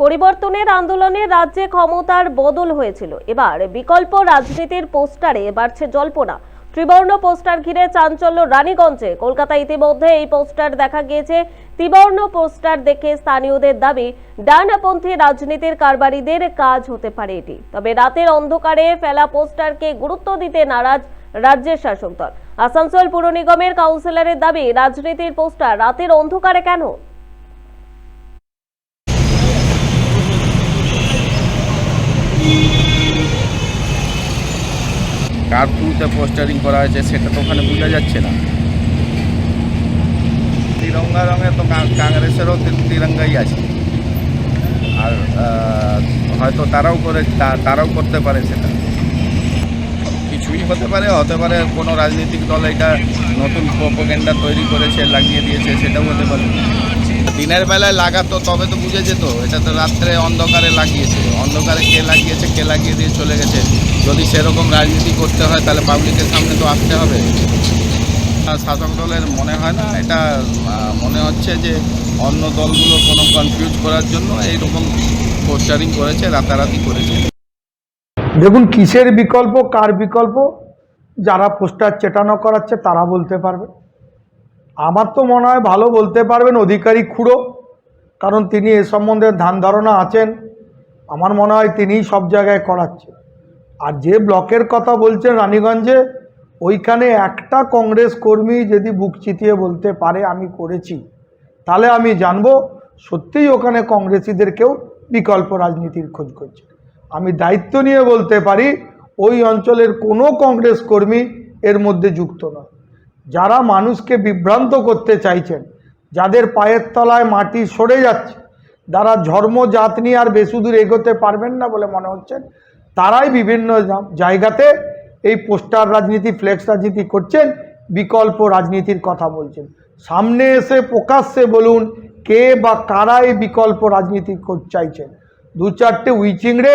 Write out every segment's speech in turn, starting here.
পরিবর্তনের আন্দোলনে রাজ্যে ক্ষমতার বদল হয়েছিল। এবার বিকল্প রাজনীতির পোস্টারে বাড়ছে জল্পনা। ত্রিবর্ণ পোস্টার ঘিরে চাঞ্চল্য রানীগঞ্জে। কলকাতা ইতিমধ্যে এই পোস্টার দেখা গিয়েছে। ত্রিবর্ণ পোস্টার দেখে স্থানীয়দের দাবি, ডানপন্থী রাজনীতির কারবারিদের কাজ হতে পারে এটি। তবে রাতের অন্ধকারে ফেলা পোস্টারকে গুরুত্ব দিতে নারাজ রাজ্যের শাসক দল। আসানসোল পুর নিগমের কাউন্সিলরের দাবি, রাজনীতির পোস্টার রাতের অন্ধকারে কেন? থ্রুতে পোস্টারিং করা হয়েছে, সেটা তো ওখানে বোঝা যাচ্ছে না। তিরঙ্গা রঙে তো কংগ্রেসেরও তিরঙ্গাই আছে। আর হয়তো তারাও করে তারাও করতে পারে সেটা। কিছুই হতে পারে হতে পারে কোনো রাজনৈতিক দল এটা নতুন প্রোপোগেন্ডা তৈরি করেছে, লাগিয়ে দিয়েছে, সেটাও হতে পারে। দিনের বেলায় লাগাতো, তবে তো বুঝে যেত। এটা তো রাত্রে অন্ধকারে লাগিয়েছে। অন্ধকারে কে লাগিয়েছে, কে লাগিয়ে দিয়ে চলে গেছে? যদি সেরকম রাজনীতি করতে হয়, তাহলে পাবলিকের সামনে তো আসতে হবে। শাসক দলের মনে হয় না, এটা মনে হচ্ছে যে অন্য দলগুলো কোনো কনফিউজ করার জন্য এইরকম পোস্টারিং করেছে, রাতারাতি করেছে। দেখুন, কিসের বিকল্প, কার বিকল্প? যারা পোস্টার চেটানো করাচ্ছে, তারা বলতে পারবে। আমার তো মনে হয় ভালো বলতে পারবেন অধিকারী খুঁড়ো, কারণ তিনি এ সম্বন্ধে ধ্যান ধারণা আছেন। আমার মনে হয় তিনিই সব জায়গায় করাচ্ছে। আর যে ব্লকের কথা বলছেন রানীগঞ্জে, ওইখানে একটা কংগ্রেস কর্মী যদি বুক চিতিয়ে বলতে পারে, আমি করেছি। তাহলে আমি জানব, সত্যিই ওখানে কংগ্রেসিদের কেউ বিকল্প রাজনীতির খোঁজ করছে। আমি দায়িত্ব নিয়ে বলতে পারি, ওই অঞ্চলের কোনো কংগ্রেস কর্মী এর মধ্যে যুক্ত নয়। যারা মানুষকে বিভ্রান্ত করতে চাইছেন, যাদের পায়ের তলায় মাটি সরে যাচ্ছে, যারা ধর্ম, জাত নিয়ে আর বেশি দূর এগোতে পারবেন না বলে মনে হচ্ছেন, তারাই বিভিন্ন জায়গাতে এই পোস্টার রাজনীতি, ফ্লেক্স রাজনীতি করছেন, বিকল্প রাজনীতির কথা বলছেন। সামনে এসে প্রকাশ্যে বলুন, কে বা কারা এই বিকল্প রাজনীতি চাইছেন? দু চারটে উইচিংড়ে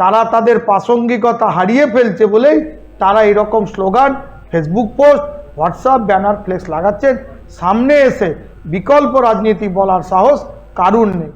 তারা তাদের প্রাসঙ্গিকতা হারিয়ে ফেলছে বলেই তারা এরকম slogan, Facebook post WhatsApp banner flex লাগাচ্ছেন। সামনে এসে বিকল্প রাজনীতি বলার সাহস কারুর নেই।